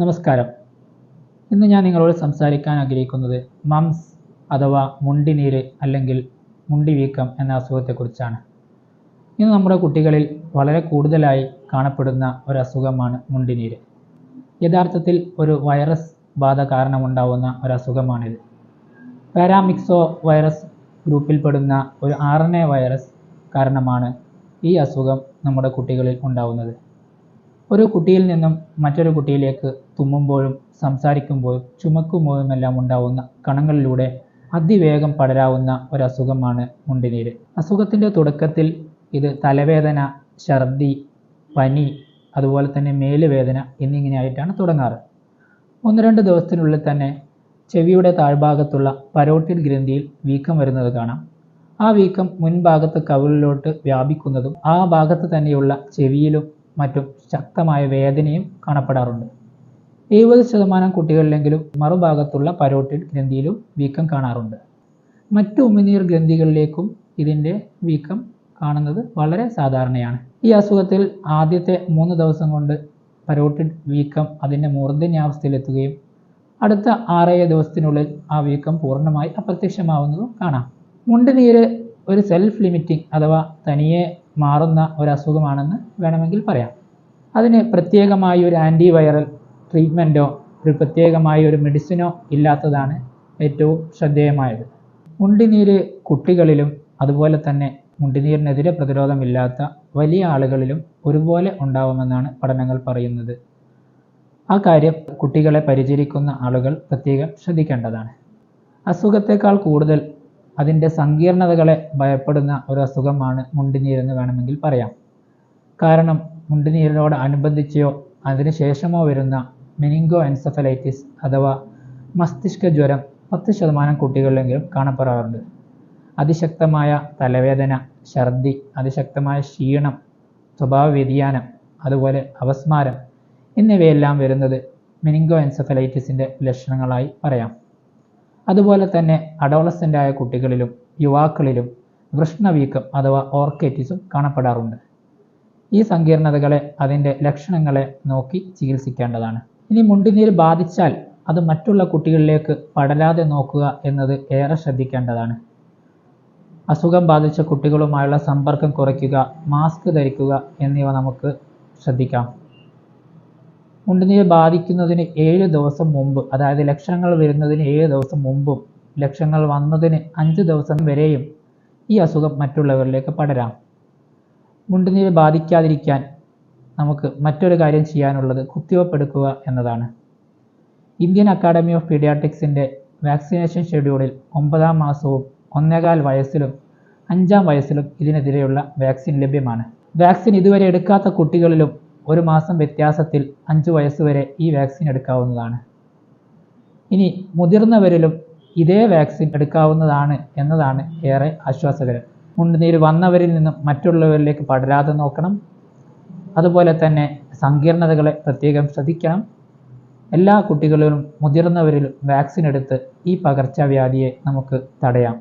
നമസ്കാരം. ഇന്ന് ഞാൻ നിങ്ങളോട് സംസാരിക്കാൻ ആഗ്രഹിക്കുന്നത് മംസ് അഥവാ മുണ്ടിനീര് അല്ലെങ്കിൽ മുണ്ടിവീക്കം എന്ന അസുഖത്തെക്കുറിച്ചാണ്. ഇന്ന് നമ്മുടെ കുട്ടികളിൽ വളരെ കൂടുതലായി കാണപ്പെടുന്ന ഒരു അസുഖമാണ് മുണ്ടിനീര്. യഥാർത്ഥത്തിൽ ഒരു വൈറസ് ബാധ കാരണമുണ്ടാവുന്ന ഒരു അസുഖമാണിത് പാരാമിക്സോ വൈറസ് ഗ്രൂപ്പിൽപ്പെടുന്ന ഒരു ആർ എൻ എ വൈറസ് കാരണമാണ് ഈ അസുഖം നമ്മുടെ കുട്ടികളിൽ ഉണ്ടാവുന്നത്. ഒരു കുട്ടിയിൽ നിന്നും മറ്റൊരു കുട്ടിയിലേക്ക് തുമ്മുമ്പോഴും സംസാരിക്കുമ്പോഴും ചുമക്കുമ്പോഴുമെല്ലാം ഉണ്ടാവുന്ന കണങ്ങളിലൂടെ അതിവേഗം പടരാവുന്ന ഒരു അസുഖമാണ് മുണ്ടിനീര്. അസുഖത്തിന്റെ തുടക്കത്തിൽ ഇത് തലവേദന ഛർദി പനി അതുപോലെ തന്നെ മേലുവേദന എന്നിങ്ങനെയായിട്ടാണ് തുടങ്ങാറ്. ഒന്ന് രണ്ട് ദിവസത്തിനുള്ളിൽ തന്നെ ചെവിയുടെ താഴ്ഭാഗത്തുള്ള പരോട്ടിഡ് ഗ്രന്ഥിയിൽ വീക്കം വരുന്നത് കാണാം. ആ വീക്കം മുൻഭാഗത്ത് കവിളിലോട്ട് വ്യാപിക്കുന്നതും ആ ഭാഗത്ത് തന്നെയുള്ള ചെവിയിലും മറ്റും ശക്തമായ വേദനയും കാണപ്പെടാറുണ്ട്. എഴുപത് ശതമാനം കുട്ടികളിലെങ്കിലും മറുഭാഗത്തുള്ള പരോട്ടിൽ ഗ്രന്ഥിയിലും വീക്കം കാണാറുണ്ട്. മറ്റു ഉമിനീർ ഗ്രന്ഥികളിലേക്കും ഇതിന്റെ വീക്കം കാണുന്നത് വളരെ സാധാരണയാണ്. ഈ അസുഖത്തിൽ ആദ്യത്തെ മൂന്ന് ദിവസം കൊണ്ട് പരോട്ടിഡ് വീക്കം അതിന്റെ മൂർധന്യാവസ്ഥയിലെത്തുകയും അടുത്ത ആറേഴ് ദിവസത്തിനുള്ളിൽ ആ വീക്കം പൂർണമായി അപ്രത്യക്ഷമാവുന്നതും കാണാം. മുണ്ടുനീര് ഒരു സെൽഫ് ലിമിറ്റിംഗ് അഥവാ തനിയെ മാറുന്ന ഒരു അസുഖമാണെന്ന് വേണമെങ്കിൽ പറയാം. അതിന് പ്രത്യേകമായി ഒരു ആന്റി വൈറൽ ട്രീറ്റ്മെന്റോ ഒരു പ്രത്യേകമായ ഒരു മെഡിസിനോ ഇല്ലാത്തതാണ് ഏറ്റവും ശ്രദ്ധേയമായത്. മുണ്ടിനീര് കുട്ടികളിലും അതുപോലെ തന്നെ മുണ്ടിനീരിനെതിരെ പ്രതിരോധമില്ലാത്ത വലിയ ആളുകളിലും ഒരുപോലെ ഉണ്ടാവുമെന്നാണ് പഠനങ്ങൾ പറയുന്നത്. ആ കാര്യം കുട്ടികളെ പരിചരിക്കുന്ന ആളുകൾ പ്രത്യേകം ശ്രദ്ധിക്കേണ്ടതാണ്. അസുഖത്തേക്കാൾ കൂടുതൽ അതിന്റെ സങ്കീർണതകളെ ഭയപ്പെടുന്ന ഒരു അസുഖമാണ് മുണ്ടിനീരെന്ന് വേണമെങ്കിൽ പറയാം. കാരണം മുണ്ടിനീരിനോട് അനുബന്ധിച്ചോ അതിനുശേഷമോ വരുന്ന മെനിങ്കോ എൻസഫലൈറ്റിസ് അഥവാ മസ്തിഷ്ക ജ്വരം പത്ത് ശതമാനം കുട്ടികളിലെങ്കിലും കാണപ്പെടാറുണ്ട്. അതിശക്തമായ തലവേദന ഛർദി അതിശക്തമായ ക്ഷീണം സ്വഭാവ വ്യതിയാനം അതുപോലെ അവസ്മാരം എന്നിവയെല്ലാം വരുന്നത് മെനിങ്കോ എൻസഫലൈറ്റിസിന്റെ ലക്ഷണങ്ങളായി പറയാം. അതുപോലെ തന്നെ അഡോളസന്റ് ആയ കുട്ടികളിലും യുവാക്കളിലും വൃഷ്ണവീക്കം അഥവാ ഓർക്കേറ്റിസും കാണപ്പെടാറുണ്ട്. ഈ സങ്കീർണതകളെ അതിന്റെ ലക്ഷണങ്ങളെ നോക്കി ചികിത്സിക്കേണ്ടതാണ്. ഇനി മുണ്ടിനീര് ബാധിച്ചാൽ അത് മറ്റുള്ള കുട്ടികളിലേക്ക് പടരാതെ നോക്കുക എന്നത് ഏറെ ശ്രദ്ധിക്കേണ്ടതാണ്. അസുഖം ബാധിച്ച കുട്ടികളുമായുള്ള സമ്പർക്കം കുറയ്ക്കുക മാസ്ക് ധരിക്കുക എന്നിവ നമുക്ക് ശ്രദ്ധിക്കാം. മുണ്ടുനീര് ബാധിക്കുന്നതിന് ഏഴ് ദിവസം മുമ്പ് അതായത് ലക്ഷണങ്ങൾ വരുന്നതിന് ഏഴ് ദിവസം മുമ്പും ലക്ഷണങ്ങൾ വന്നതിന് അഞ്ച് ദിവസം വരെയും ഈ അസുഖം മറ്റുള്ളവരിലേക്ക് പടരാം. മുണ്ടുനീര് ബാധിക്കാതിരിക്കാൻ നമുക്ക് മറ്റൊരു കാര്യം ചെയ്യാനുള്ളത് കുത്തിവെപ്പെടുക്കുക എന്നതാണ്. ഇന്ത്യൻ അക്കാഡമി ഓഫ് പീഡിയാട്രിക്സിന്റെ വാക്സിനേഷൻ ഷെഡ്യൂളിൽ ഒമ്പതാം മാസവും ഒന്നേകാൽ വയസ്സിലും അഞ്ചാം വയസ്സിലും ഇതിനെതിരെയുള്ള വാക്സിൻ ലഭ്യമാണ്. വാക്സിൻ ഇതുവരെ എടുക്കാത്ത കുട്ടികളിലും ഒരു മാസം വ്യത്യാസത്തിൽ അഞ്ച് വയസ്സുവരെ ഈ വാക്സിൻ എടുക്കാവുന്നതാണ്. ഇനി മുതിർന്നവരിലും ഇതേ വാക്സിൻ എടുക്കാവുന്നതാണ് എന്നതാണ് ഏറെ ആശ്വാസകരം. മുണ്ടുനീര് വന്നവരിൽ നിന്നും മറ്റുള്ളവരിലേക്ക് പടരാതെ നോക്കണം. അതുപോലെ തന്നെ സങ്കീർണതകളെ പ്രത്യേകം ശ്രദ്ധിക്കണം. എല്ലാ കുട്ടികളിലും മുതിർന്നവരിലും വാക്സിൻ എടുത്ത് ഈ പകർച്ചവ്യാധിയെ നമുക്ക് തടയാം.